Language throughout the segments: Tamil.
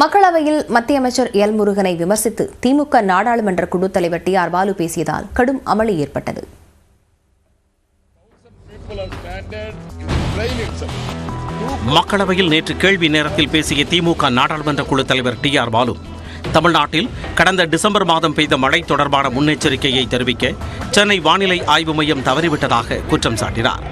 மக்களவையில் மத்திய அமைச்சர் எல் முருகனை விமர்சித்து திமுக நாடாளுமன்ற குழு தலைவர் டி ஆர் பாலு பேசியதால் கடும் அமளி ஏற்பட்டது. மக்களவையில் நேற்று கேள்வி நேரத்தில் பேசிய திமுக நாடாளுமன்ற குழு தலைவர் டி ஆர் பாலு தமிழ்நாட்டில் கடந்த டிசம்பர் மாதம் பெய்த மழை தொடர்பான முன்னெச்சரிக்கையை தெரிவிக்க சென்னை வானிலை ஆய்வு மையம் தவறிவிட்டதாக குற்றம் சாட்டினார்.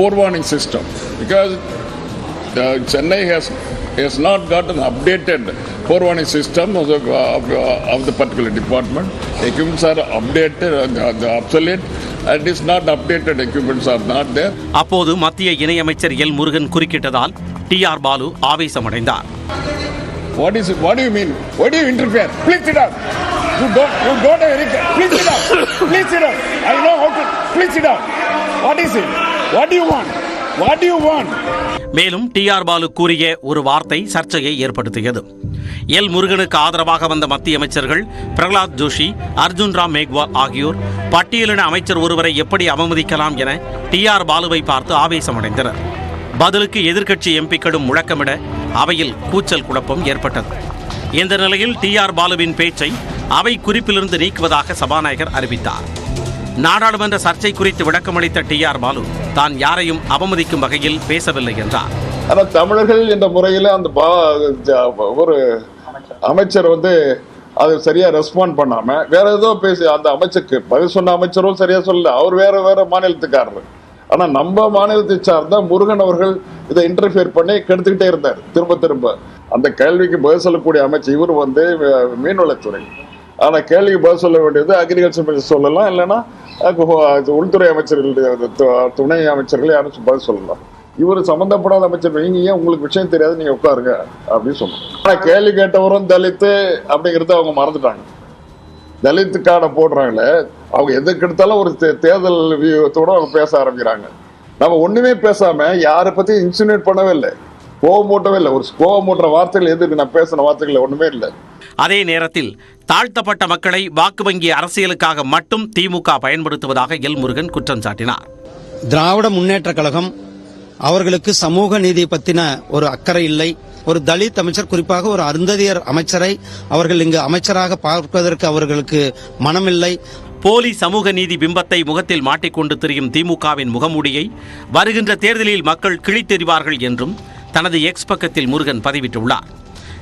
Forewarning system because the Chennai has has not got an updated forewarning system of the, of, of the particular department. Equipments are updated, uh, obsolete, and is not updated equipments are not there. அப்போது மத்திய இணையமைச்சர் எல் முருகன் குறுக்கிட்டதால் டி ஆர் பாலு ஆவேசமடைந்தார் What is it? What do you mean? Why do you interfere? Please sit down. You don't. You don't have any. Please sit down. Please sit down. I know how to. Please sit down. What is it? மேலும் டி ஆர் பாலு கூறிய ஒரு வார்த்தை சர்ச்சையை ஏற்படுத்தியது. எல் முருகனுக்கு ஆதரவாக வந்த மத்திய அமைச்சர்கள் பிரகலாத் ஜோஷி அர்ஜுன் ராம் மேக்வால் ஆகியோர் பட்டியலின அமைச்சர் ஒருவரை எப்படி அவமதிக்கலாம் என டி ஆர் பாலுவை பார்த்து ஆவேசமடைந்தனர். பதிலுக்கு எதிர்க்கட்சி எம்பிக்களும் முழக்கமிட அவையில் கூச்சல் குழப்பம் ஏற்பட்டது. இந்த நிலையில் டி ஆர் பாலுவின் பேச்சை அவை குறிப்பிலிருந்து நீக்குவதாக சபாநாயகர் அறிவித்தார். நாடாளுமன்ற சர்ச்சை குறித்து விளக்கமளித்த டி ஆர் பாலு தான் யாரையும் அவமதிக்கும் வகையில் பேசவில்லை என்றார். ஆனால் தமிழர்கள் என்ற முறையில் அந்த பா- ஒரு அமைச்சர் வந்து அது சரியா ரெஸ்பாண்ட் பண்ணாம வேற ஏதோ பேசி அந்த அமைச்சருக்கு பதில் சொன்ன அமைச்சரும் சரியா சொல்லல. அவர் வேற வேற மாநிலத்துக்காரர். ஆனா நம்ம மாநிலத்தை சார்ந்த முருகன் அவர்கள் இதை இன்டர்ஃபியர் பண்ணி கெடுத்துக்கிட்டே இருந்தார். திரும்ப திரும்ப. அந்த கேள்விக்கு பதில் சொல்லக்கூடிய அமைச்சர் இவர் வந்து மீன்வளத்துறை. ஆனா கேள்விக்கு பதில் சொல்ல வேண்டியது அக்ரிகல்ச்சர் மினிஸ்டர் சொல்லலாம். இல்லைன்னா உள்துறை அமைச்சர்கள் துணை அமைச்சர்கள் யாரும் பதில் சொல்லலாம் இவர் சம்பந்தப்படாத அமைச்சர் நீங்க ஏன் உங்களுக்கு விஷயம் தெரியாது நீங்க உட்காருங்க அப்படின்னு சொன்னாங்க ஆனா கேள்வி கேட்டவரும் தலித்து அப்படிங்கறத அவங்க மறந்துட்டாங்க. தலித்து கார்டை போடுறாங்களே அவங்க எதுக்கு எடுத்தாலும் ஒரு தே- தேர்தல் வியூத்தோட அவங்க பேச ஆரம்பிக்கிறாங்க. நம்ம ஒண்ணுமே பேசாம யாரை பத்தி இன்சினேட் பண்ணவே இல்லை. கோவம் மூட்டவே இல்லை. ஒரு கோவம் மூட்டுற வார்த்தைகள் எது நான் பேசின வார்த்தைகள் ஒண்ணுமே இல்லை. அதே நேரத்தில் தாழ்த்தப்பட்ட மக்களை வாக்கு வங்கி அரசியலுக்காக மட்டும் திமுக பயன்படுத்துவதாக எல் முருகன் குற்றம் சாட்டினார். திராவிட முன்னேற்ற கழகம் அவர்களுக்கு சமூக நீதி பத்தின ஒரு அக்கறை இல்லை. ஒரு தலித் அமைச்சர் குறிப்பாக ஒரு அருந்ததியர் அமைச்சரை அவர்கள் இங்கு அமைச்சராக பார்ப்பதற்கு அவர்களுக்கு மனமில்லை. போலி சமூக நீதி பிம்பத்தை முகத்தில் மாட்டிக்கொண்டு திரியும் திமுகவின் முகமூடியை வருகின்ற தேர்தலில் மக்கள் கிழித்தெறிவார்கள் என்றும் தனது எக்ஸ் பக்கத்தில் முருகன் பதிவிட்டுள்ளார்.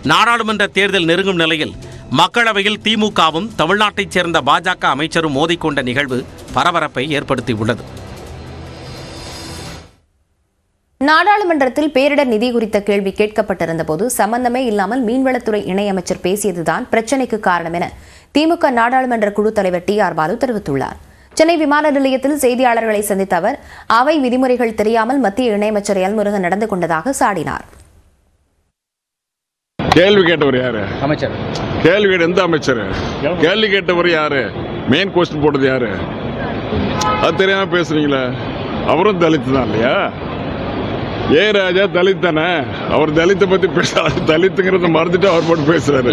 நாடாளுமன்ற தேர்தல் நெருங்கும் நிலையில் மக்களவையில் திமுகவும் தமிழ்நாட்டைச் சேர்ந்த பாஜக அமைச்சரும் மோதிக்கொண்ட நிகழ்வு பரபரப்பை ஏற்படுத்தியுள்ளது. நாடாளுமன்றத்தில் பேரிடர் நிதி குறித்த கேள்வி கேட்கப்பட்டிருந்த போது சம்பந்தமே இல்லாமல் மீன்வளத்துறை இணையமைச்சர் பேசியதுதான் பிரச்சினைக்கு காரணம் என திமுக நாடாளுமன்ற குழு தலைவர் டி ஆர் பாலு தெரிவித்துள்ளார். சென்னை விமான நிலையத்தில் செய்தியாளர்களை சந்தித்த அவர் அவை விதிமுறைகள் தெரியாமல் மத்திய இணையமைச்சர் எல் முருகன் நடந்து கொண்டதாக சாடினார். கேள்வி கேட்டவர் யாரு? அமைச்சர். கேள்வி கேட்ட எந்த அமைச்சர்? கேள்வி கேட்டவர் யாரு? மெயின் கொஸ்டின் போட்டது யாரு? அது தெரியாம பேசுறீங்களே. அவரும் தலித் தான் இல்லையா? ஏ ராஜா தலித் தானே? அவர் தலித்தை பத்தி பேசுறாரு தலித்துங்கிறத மறந்துட்டு அவர் மட்டும் பேசுறாரு.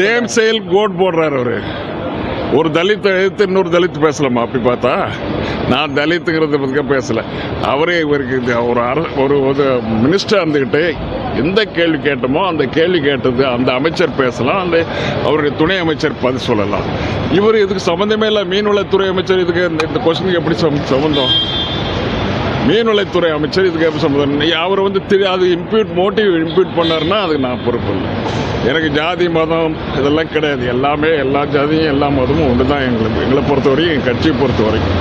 சேம் செயல் கோட் போடுறாரு அவரு. ஒரு தலித்தை எழுத்து இன்னொரு தலித் பேசலாமா? அப்படி பார்த்தா நான் தலித்துங்கிறத பற்றிக்க பேசலை. அவரே இவருக்கு ஒரு அர- ஒரு ஒரு மினிஸ்டர் இருந்துக்கிட்டு எந்த கேள்வி கேட்டோமோ அந்த கேள்வி கேட்டது அந்த அமைச்சர் பேசலாம் அந்த அவருடைய துணை அமைச்சர் பதில் சொல்லலாம். இவர் இதுக்கு சம்மந்தமே இல்லை. மீன்வளத்துறை அமைச்சர் இதுக்கு இந்த- இந்த கொஸ்டினுக்கு எப்படி சம் சம்மந்தம் மீன்வளத்துறை அமைச்சர் இதுக்கு எப்படி சம்மந்தம் அவர் வந்து திரு அது இம்ப்யூட் மோட்டிவ் இம்ப்யூட் பண்ணாருன்னா அதுக்கு நான் பொறுப்பு இல்லை. எனக்கு ஜாதி மதம் இதெல்லாம் கிடையாது. எல்லாமே எல்லா ஜாதியும் எல்லா மதமும் ஒன்று தான் எங்களுக்கு. எங்களை பொறுத்த வரைக்கும் எங்கள் கட்சியை பொறுத்த வரைக்கும்